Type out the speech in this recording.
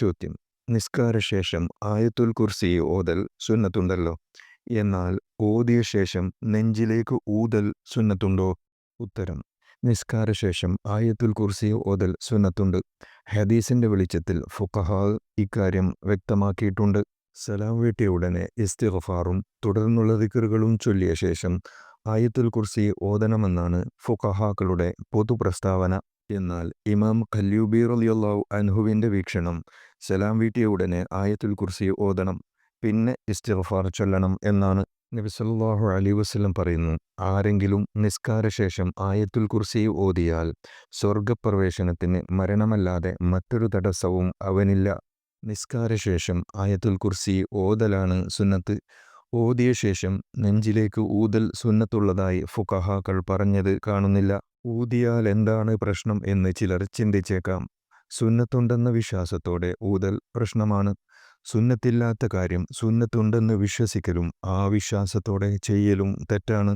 ചോദ്യം. നിസ്കാരശേഷം ആയത്തുൽ കുർസി ഓതൽ സുന്നത്തുണ്ടല്ലോ. എന്നാൽ ഓതിയ ശേഷം നെഞ്ചിലേക്ക് ഊതൽ സുന്നത്തുണ്ടോ? ഉത്തരം. നിസ്കാരശേഷം ആയത്തുൽ കുർസി ഓതൽ സുന്നത്തുണ്ട്. ഹദീസിന്റെ വെളിച്ചത്തിൽ ഫുഖഹാ ഇക്കാര്യം വ്യക്തമാക്കിയിട്ടുണ്ട്. സലാം വീട്ടിയ ഉടനെ ഇസ്തിഗ്ഫാറും തുടർന്നുള്ള ദിക്കറുകളും ചൊല്ലിയ ശേഷം ആയത്തുൽ കുർസി ഓതണമെന്നാണ് ഫുഖഹാക്കളുടെ പൊതുപ്രസ്താവന. എന്നാൽ ഇമാം ഖല്യൂബി റളിയല്ലാഹു അൻഹുവിന്റെ വീക്ഷണം സലാം വീട്ടിയ ഉടനെ ആയത്തുൽ കുർസി ഓതണം പിന്നെ ഇസ്തിഗ്ഫാർ ചൊല്ലണം എന്നാണ് നബി സല്ലല്ലാഹു അലൈഹി വസല്ലം പറയുന്നു. ആരെങ്കിലും നിസ്കാരശേഷം ആയത്തുൽ കുർസി ഓതിയാൽ സ്വർഗപ്രവേശനത്തിന് മരണമല്ലാതെ മറ്റൊരു തടസ്സവും അവനില്ല. നിസ്കാരശേഷം ആയത്തുൽ കുർസി ഓതലാണ് സുന്നത്ത്. ഓതിയ ശേഷം നെഞ്ചിലേക്ക് ഊതൽ സുന്നത്തുള്ളതായി ഫുഖഹാക്കൾ പറഞ്ഞത് കാണുന്നില്ല. ഊതിയാൽ എന്താണ് പ്രശ്നം എന്ന് ചിലർ ചിന്തിച്ചേക്കാം. സുന്നത്തുണ്ടെന്ന വിശ്വാസത്തോടെ ഊതൽ പ്രശ്നമാണ്. സുന്നത്തില്ലാത്ത കാര്യം സുന്നത്തുണ്ടെന്ന് വിശ്വസിക്കലും ആ വിശ്വാസത്തോടെ ചെയ്യലും തെറ്റാണ്.